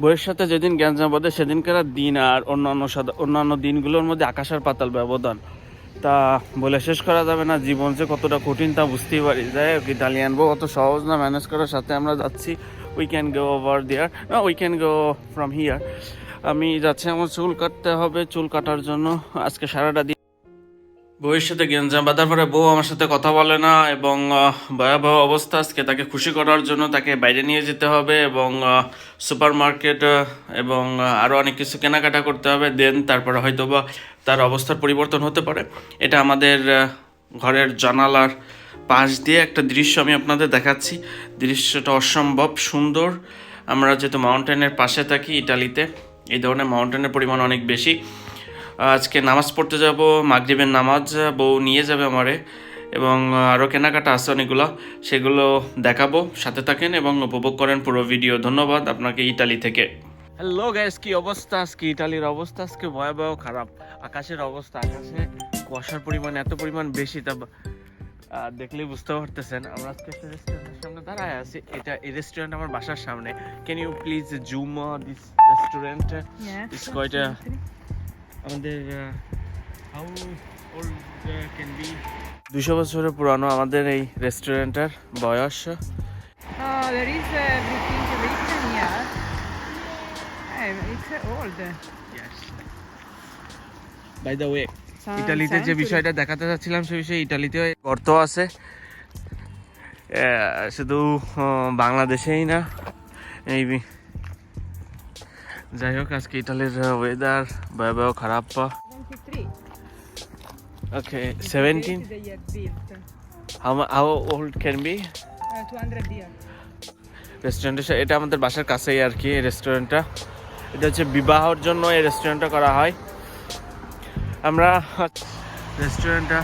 বইয়ের সাথে যেদিন গ্যাঞ্জাম বাঁধে সেদিনকার দিন আর অন্যান্য অন্যান্য দিনগুলোর মধ্যে আকাশ আর পাতাল ব্যবধান। তা বলে শেষ করা যাবে না, জীবন যে কতটা কঠিন তা বুঝতেই পারি। যাই হোক, ইতালিয়ান বউ অত সহজ না ম্যানেজ করার সাথে আমরা যাচ্ছি। We can go over there না we can go from here আমি যাচ্ছি আমার চুল কাটতে হবে, চুল কাটার জন্য। আজকে সারাটা দিন সাথে গেঞ্জাম বাঁধার পরে বউ আমার সাথে কথা বলে না এবং ভয়াবহ অবস্থা। আজকে তাকে খুশি করার জন্য তাকে বাইরে নিয়ে যেতে হবে এবং সুপার মার্কেট এবং আরও অনেক কিছু কেনাকাটা করতে হবে। দেন তারপরে হয়তো বা তার অবস্থার পরিবর্তন হতে পারে। এটা আমাদের ঘরের জানালার পাশ দিয়ে একটা দৃশ্য আমি আপনাদের দেখাচ্ছি। দৃশ্যটা অসম্ভব সুন্দর। আমরা যেহেতু মাউন্টেনের পাশে থাকি ইটালিতে, এই ধরনের মাউন্টেনের পরিমাণ অনেক বেশি। আজকে নামাজ পড়তে যাব মাগরিবের নামাজ বউ নিয়ে যাবে আমারে এবং আরও কেনাকাটা আছে অনেকগুলো সেগুলো দেখাবো সাথে থাকেন এবং উপভোগ করেন পুরো ভিডিও। ধন্যবাদ আপনাকে ইটালি থেকে। হ্যালো গ্যাস কি অবস্থা? আজকে ইটালির অবস্থা আজকে ভয়াবহ খারাপ। আকাশের অবস্থা আকাশে কুয়াশার পরিমাণ এত পরিমাণ বেশি তা দেখলেই বুঝতে পারতেছেন। আমরা আজকে একটা রেস্টুরেন্টের সামনে দাঁড়ায় আছি। এটা এই রেস্টুরেন্ট আমার বাসার সামনে। Can you please zoom this restaurant quite a- আমাদের হাউ ওল্ড ক্যান বি দুশো বছরের পুরানো আমাদের এই রেস্টুরেন্টের বয়স। Oh, there is everything written here. It's uh, old. ইটালিতে যে বিষয়টা দেখাতে চাচ্ছিলাম সে বিষয়ে ইটালিতে গর্ত আছে। শুধু বাংলাদেশেই না এই যাই হোক, আজকে ইটালির ওয়েদার ভয়াবহ খারাপ 73. Okay seventeen. How how old can be 200 এটা আমাদের বাসার কাছেই আর কি রেস্টুরেন্টটা এটা হচ্ছে বিবাহর জন্য এই রেস্টুরেন্টটা করা হয়। আমরা রেস্টুরেন্টটা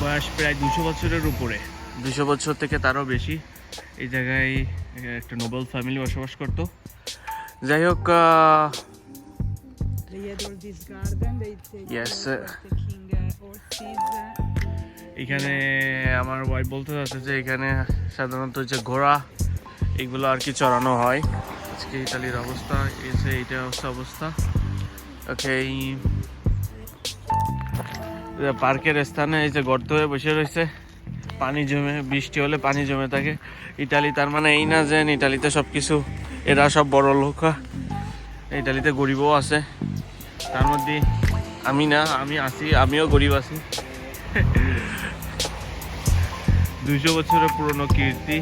বয়স প্রায় দুশো বছরের উপরে। দুশো বছর থেকে তারও বেশি। এই জায়গায় একটা নোবেল ফ্যামিলি বসবাস করতো। যাই হোক. এখানে আমার ওয়াইফ বলতে চাচ্ছে যে এখানে সাধারণত যে ঘোড়া, এগুলো আর কি চড়ানো হয়। আজকে ইতালির অবস্থা এসে এইটা হচ্ছে অবস্থা। ওকে পার্কের স্থানে এই যে গর্ত হয়ে বসে রয়েছে। পানি জমে, বৃষ্টি হলে পানি জমে থাকে। ইটালি তার মানে এই না যে ইটালিতে সব কিছু এরা সব বড় লোক। ইটালিতে গরিবও আছে। তার মধ্যে আমি না, আমি আছি, আমিও গরিব আছি। দুইশো বছরের পুরনো কীর্তি,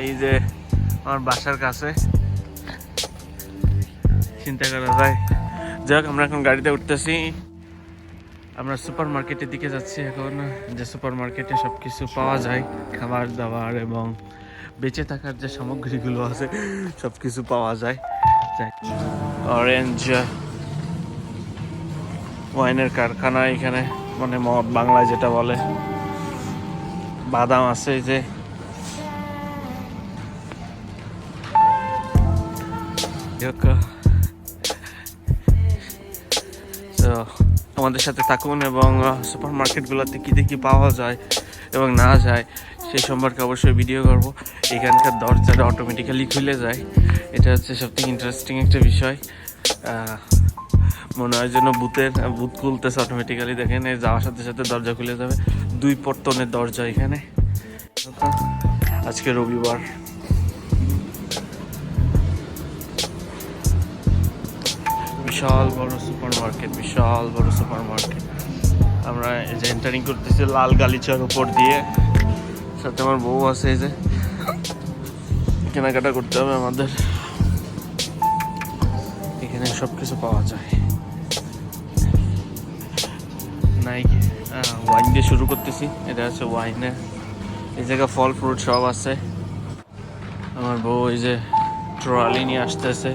এই যে আমার বাসার কাছে। চিন্তা করা যায়। যাক, আমরা এখন গাড়িতে উঠতেছি। আমরা সুপার মার্কেটের দিকে যাচ্ছি এখন, যে সুপার মার্কেটে সব কিছু পাওয়া যায়, খাবার দাবার এবং বেঁচে থাকার যে সামগ্রীগুলো আছে সব কিছু পাওয়া যায়। অরেঞ্জ ওয়াইনের কারখানা এখানে মানে বাংলায় যেটা বলে। বাদাম আছে যে। তো আমাদের সাথে থাকুন এবং সুপার মার্কেটগুলোতে কী দেখি পাওয়া যায় এবং না যায়, সেই সম্পর্কে অবশ্যই ভিডিও করব। এখানকার দরজাটা অটোমেটিক্যালি খুলে যায়। এটা হচ্ছে সবথেকে ইন্টারেস্টিং একটা বিষয়। মনে হয় যেন বুথের বুথ খুলতেছে অটোমেটিক্যালি দেখেন, এই যাওয়ার সাথে সাথে দরজা খুলে যাবে। দুই পর্তনের দরজা এখানে। আজকে রবিবার। বিশাল বড় সুপার মার্কেট বিশাল বড় সুপার মার্কেট আমরা এই যে এন্টারিং করতেছি লাল গালিচার উপর দিয়ে। সাথে আমার বউ আছে এই যে। কেনাকাটা করতে হবে আমাদের। এখানে সব কিছু পাওয়া যায়। নাই ওয়াইন দিয়ে শুরু করতেছি। এটা হচ্ছে ওয়াইনে এই জায়গায় ফল ফ্রুট সব আছে। আমার বউ এই যে ট্রলি নিয়ে আসতেছে।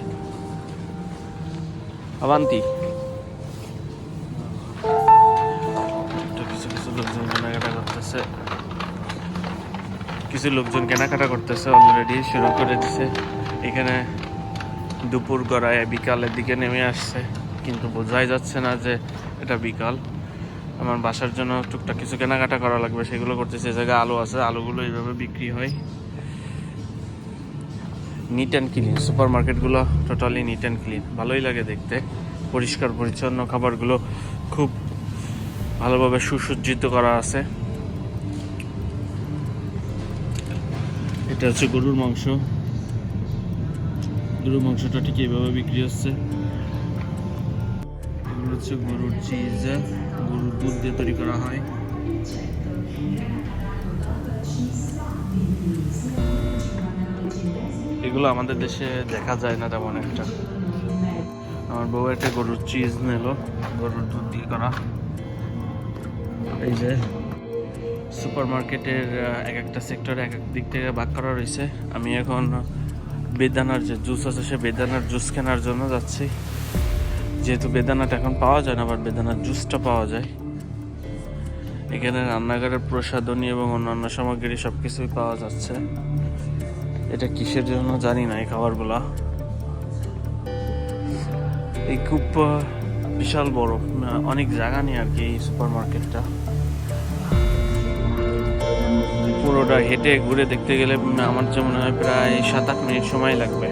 কিছু কিছু লোকজন কেনাকাটা করতেছে কিছু লোকজন কেনাকাটা করতেছে অলরেডি শুরু করে দিছে। এখানে দুপুর গড়ায় বিকালের দিকে নেমে আসছে, কিন্তু বোঝাই যাচ্ছে না যে এটা বিকাল। আমার বাসার জন্য টুকটাক কিছু কেনাকাটা করা লাগবে, সেগুলো করতেছে। এই জায়গায় আলু আছে, আলুগুলো এইভাবে বিক্রি হয়। নিট অ্যান্ড ক্লিন সুপার মার্কেটগুলো টোটালি নিট অ্যান্ড ক্লিন ভালোই লাগে দেখতে। পরিষ্কার, পরিচ্ছন্ন খাবারগুলো খুব ভালোভাবে সুসজ্জিত করা আছে। এটা হচ্ছে গরুর মাংস। গরুর মাংসটা ঠিক এইভাবে বিক্রি হচ্ছে। এগুলো হচ্ছে গরুর চিজ গরুর দুধ দিয়ে তৈরি করা হয়। এগুলো আমাদের দেশে দেখা যায় না তেমন একটা। আমার বউ একটা গরুর চিজ নিল, গরুর দুধ দিয়ে করা। এই যে সুপার মার্কেটের এক একটা সেক্টরে এক এক দিক থেকে ভাগ করা রয়েছে। আমি এখন বেদানার যে জুস আছে, সে বেদানার জুস কেনার জন্য যাচ্ছি। যেহেতু বেদানাটা এখন পাওয়া যায় না, আবার বেদানার জুসটা পাওয়া যায়। এখানে রান্নাঘরের প্রসাধনী এবং অন্যান্য সামগ্রী সব কিছুই পাওয়া যাচ্ছে। এটা কিসের জন্য জানি না এই খাবারগুলা। এই খুব বিশাল বড় অনেক জায়গা নেই আর কি এই সুপার মার্কেটটা পুরোটা হেঁটে ঘুরে দেখতে গেলে আমার যে মনে হয় প্রায় সাত আট মিনিট সময় লাগবে।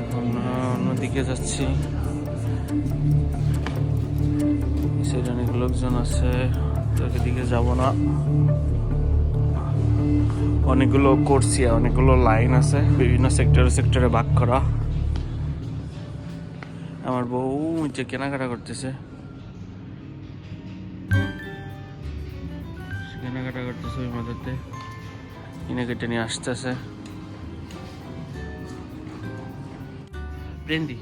এখন অন্যদিকে যাচ্ছি। লোকজন আছে, তো এদিকে যাব না। অনেকগুলো কোর্সিয়া অনেকগুলো লাইন আছে, বিভিন্ন সেক্টরে সেক্টরে ভাগ করা। আমার বউ যে কেনাকাটা করতেছে। কেনাকাটা করতেছে ওই মধ্যে কিনে কেটে নিয়ে আসতেছে। ব্রেন্ডি।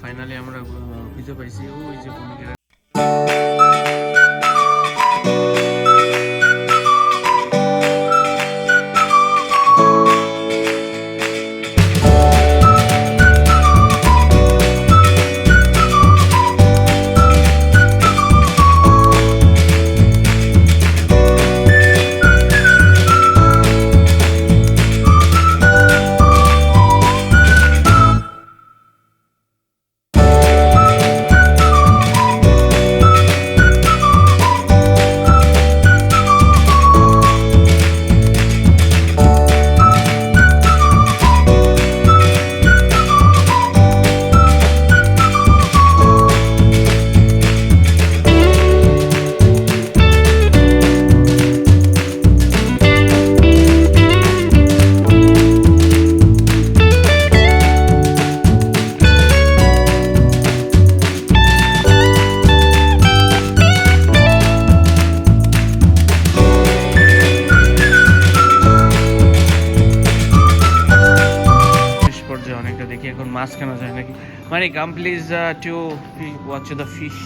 ফাইনালি আমরা আহ, খুঁজে পাইছি। ওই যে ভূমিকা নাকি মানে come please to watch the fish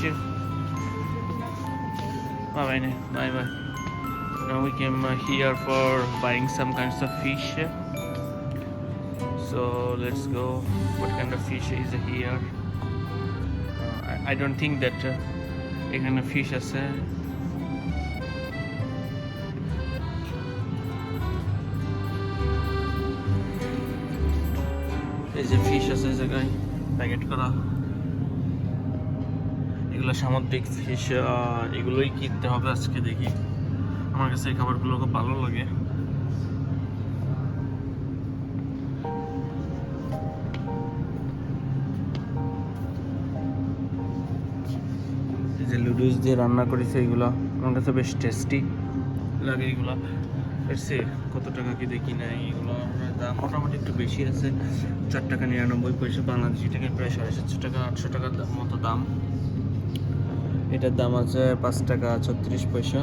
Bye bye, bye bye. Now we came uh, here for buying some kinds of fish. So let's go. What kind of fish is here? Uh, I, I don't think that uh, এখানে fish আছে এই যে fish আছে এই জায়গায় Packet করা। এগুলো সামুদ্রিক ফিশ এগুলোই কিনতে হবে আজকে দেখি। আমার কাছে এই খাবারগুলো খুব ভালো লাগে। যে লুডুস দিয়ে রান্না করেছে এগুলো, আমার কাছে বেশ টেস্টি লাগে এগুলো। এসে কত টাকা কি দেখি নাই এগুলো। দাম মোটামুটি একটু বেশি আছে। চার টাকা নিরানব্বই পয়সা বাংলাদেশি টাকায় প্রায় সাড়ে সাতশো টাকা, আটশো টাকার মতো দাম। এটার দাম আছে পাঁচ টাকা ছত্রিশ পয়সা।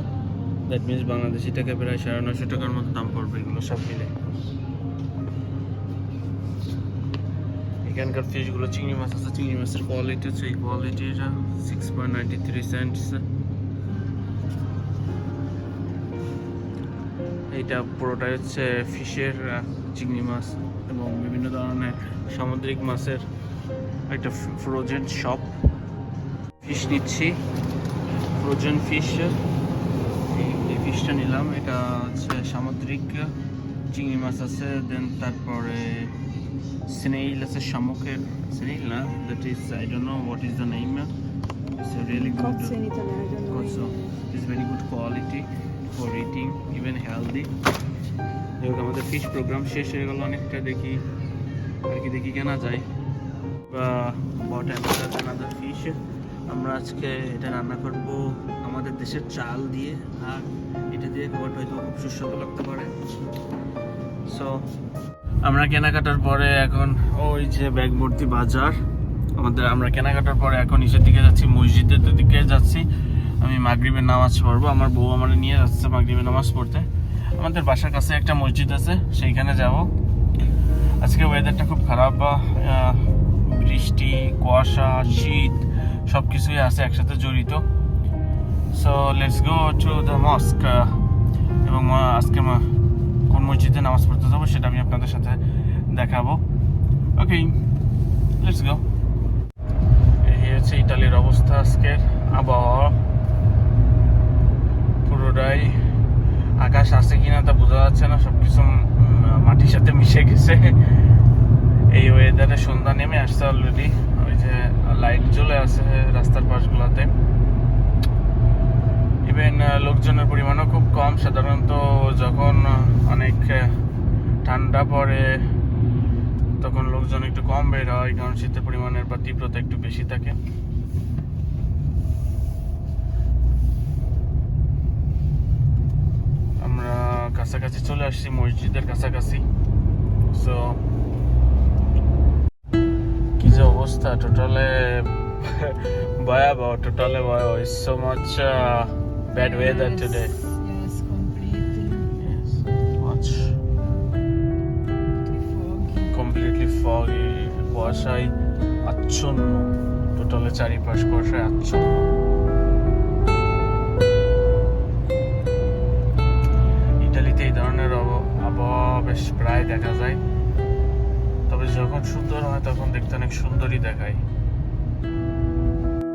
দ্যাট মিনস বাংলাদেশি টাকায় প্রায় সাড়ে নশো টাকার মতো দাম পড়বে এগুলো সব মিলে। এখানকার ফিশগুলো চিংড়ি মাছ আছে, চিংড়ি মাছের কোয়ালিটি হচ্ছে এই কোয়ালিটিটা six point ninety three cents এইটা পুরোটাই হচ্ছে ফিশের চিংড়ি মাছ এবং বিভিন্ন ধরনের সামুদ্রিক মাছের একটা ফ্রোজেন শপ ফিশ নিচ্ছি। ফ্রোজেন ফিশ এই ফিশটা নিলাম। এটা হচ্ছে সামুদ্রিক চিংড়ি মাছ আছে। দেন তারপরে স্নেইল আছে শামুকের। স্নেইল না? That is I don't know what is the name It's a really good. Cozzo in italiano, Quality for eating, even healthy. এবং আমাদের ফিশ প্রোগ্রাম শেষ হয়ে গেল অনেকটা দেখি আর কি দেখি কেনা যায়। বা বট আনাদার ফিশ আমরা আজকে এটা রান্না করব আমাদের দেশের চাল দিয়ে আর এটা দিয়ে খাবার হয়তো খুব সুস্বাদু লাগতে পারে। সো আমরা কেনাকাটার পরে এখন ওই যে ব্যাগ ভর্তি বাজার। আমাদের আমরা কেনাকাটার পরে এখন নিচের দিকে যাচ্ছি মসজিদের দিকে যাচ্ছি। আমি মাগরিবের নামাজ পড়ব, আমার বউ আমার নিয়ে যাচ্ছে মাগরিবের নামাজ পড়তে। আমাদের বাসার কাছে একটা মসজিদ আছে, সেইখানে যাব। আজকে ওয়েদারটা খুব খারাপ বা বৃষ্টি, কুয়াশা, শীত সব কিছুই আছে একসাথে জড়িত। So let's go to the mosque এবং আজকে কোন মসজিদে নামাজ পড়তে যাব সেটা আমি আপনাদের সাথে দেখাবো। ওকে লেটস গো এই হচ্ছে ইতালির অবস্থা আজকের আবহাওয়া। পুরোটাই আকাশ আছে কিনা তা বোঝা যাচ্ছে না, সবকিছু মাটির সাথে মিশে গেছে। এই ওয়েদারে সন্ধ্যা নেমে আসছে অলরেডি ওই যে লাইট জ্বলে আছে রাস্তার পাশগুলোতে। ইভেন লোকজনের পরিমাণও খুব কম। সাধারণত যখন অনেক ঠান্ডা পড়ে, তখন লোকজন একটু কম বের হয়, কারণ শীতের পরিমাণের বা তীব্রতা একটু বেশি থাকে আমরা কাছাকাছি চলে আসছি মসজিদের কাছাকাছি। সো কি যে অবস্থা টোটালে ভয়াবহ টোটালে ভয়াবহ। Is so much bad weather today completely. কুয়াশায় আচ্ছন্ন টোটালে চারিপাশ কুয়াশায় আচ্ছন্ন। আবহাওয়া বেশ প্রায় দেখা যায়। তবে যখন সুন্দর হয়, তখন দেখতে অনেক সুন্দরই দেখায়।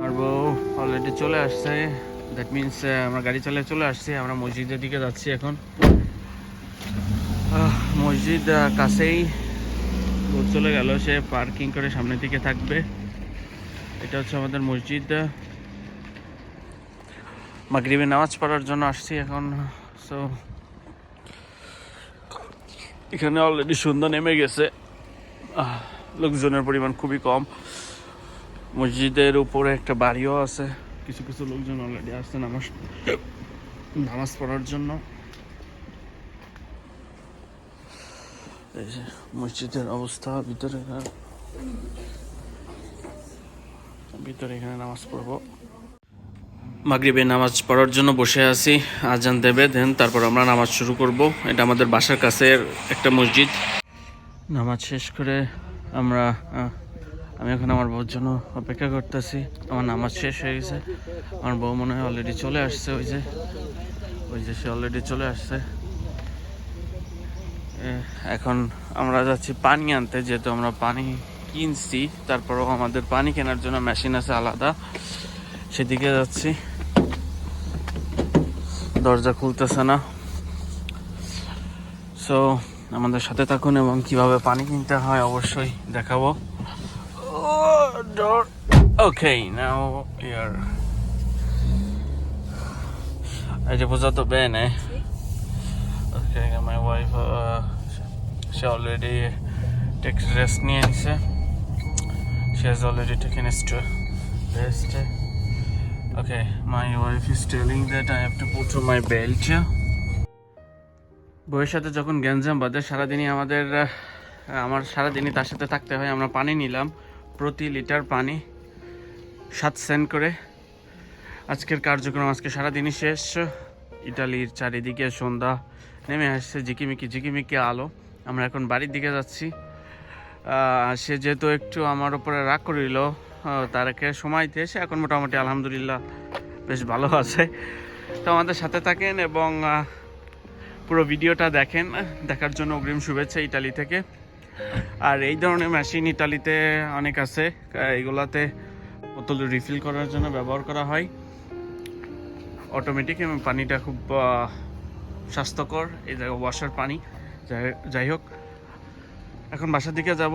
আর বউ অলরেডি চলে আসছে। দ্যাট মিনস আমরা গাড়ি চালিয়ে চলে আসছি। আমরা মসজিদের দিকে যাচ্ছি এখন। মসজিদ কাছেই। ও চলে গেল। সে পার্কিং করে সামনের দিকে থাকবে। এটা হচ্ছে আমাদের মসজিদ। মাগরিবে নামাজ পড়ার জন্য আসছি এখন। সো এখানে অলরেডি সন্ধ্যা নেমে গেছে। লোকজনের পরিমাণ খুবই কম। মসজিদের উপরে একটা বাড়িও আছে। কিছু কিছু লোকজন অলরেডি আসছে নামাজ নামাজ পড়ার জন্য। মসজিদের অবস্থা, ভিতরে ভিতরে এখানে নামাজ পড়ব। মাগরিবে নামাজ পড়ার জন্য বসে আছি, আজান দেবে, দেন তারপর আমরা নামাজ শুরু করব। এটা আমাদের বাসার কাছের একটা মসজিদ। নামাজ শেষ করে আমরা আমি এখন আমার বউর জন্য অপেক্ষা করতেছি। আমার নামাজ শেষ হয়ে গেছে। আমার বউ মনে হয় অলরেডি চলে আসছে, ওই যে ওই যে সে অলরেডি চলে আসছে। এখন আমরা যাচ্ছি পানি আনতে, যেহেতু আমরা পানি কিনছি, তারপরেও আমাদের পানি কেনার জন্য মেশিন আছে আলাদা। সেদিকে যাচ্ছি। দরজা খুলতেছে না। সো আমাদের সাথে থাকুন এবং কীভাবে পানি কিনতে হয় অবশ্যই দেখাবো। ওকে নাও ইয়ার এই যে বোঝা তো বেন ওকে মাই ওয়াইফ সে অলরেডি টেক্স রেস্ট নিয়ে নিছে। সে অলরেডি টেকেন রেস্ট রেস্টে Okay, my wife is telling that I have to put on my belt. বউয়ের যখন গ্যাঞ্জাম বাদে সারাদিনই আমাদের আমার সারাদিনই তার সাথে থাকতে হয়। আমরা পানি নিলাম প্রতি লিটার পানি সাত সেন্ট করে। আজকের কার্যক্রম আজকে সারাদিনই শেষ। ইটালির চারিদিকে সন্ধ্যা নেমে আসছে ঝিকিমিকি ঝিকিমিকি আলো। আমরা এখন বাড়ির দিকে যাচ্ছি। সে যেহেতু একটু আমার উপরে রাগ করিল তারকে সময় দিয়ে সে এখন মোটামুটি আলহামদুলিল্লাহ বেশ ভালো আছে। তো আমাদের সাথে থাকেন এবং পুরো ভিডিওটা দেখেন। দেখার জন্য অগ্রিম শুভেচ্ছা ইটালি থেকে। আর এই ধরনের মেশিন ইটালিতে অনেক আছে। এগুলাতে বোতল রিফিল করার জন্য ব্যবহার করা হয়। অটোমেটিক এবং পানিটা খুব স্বাস্থ্যকর। এই জায়গায় ওয়াশার পানি। যাই হোক। এখন বাসার দিকে যাব।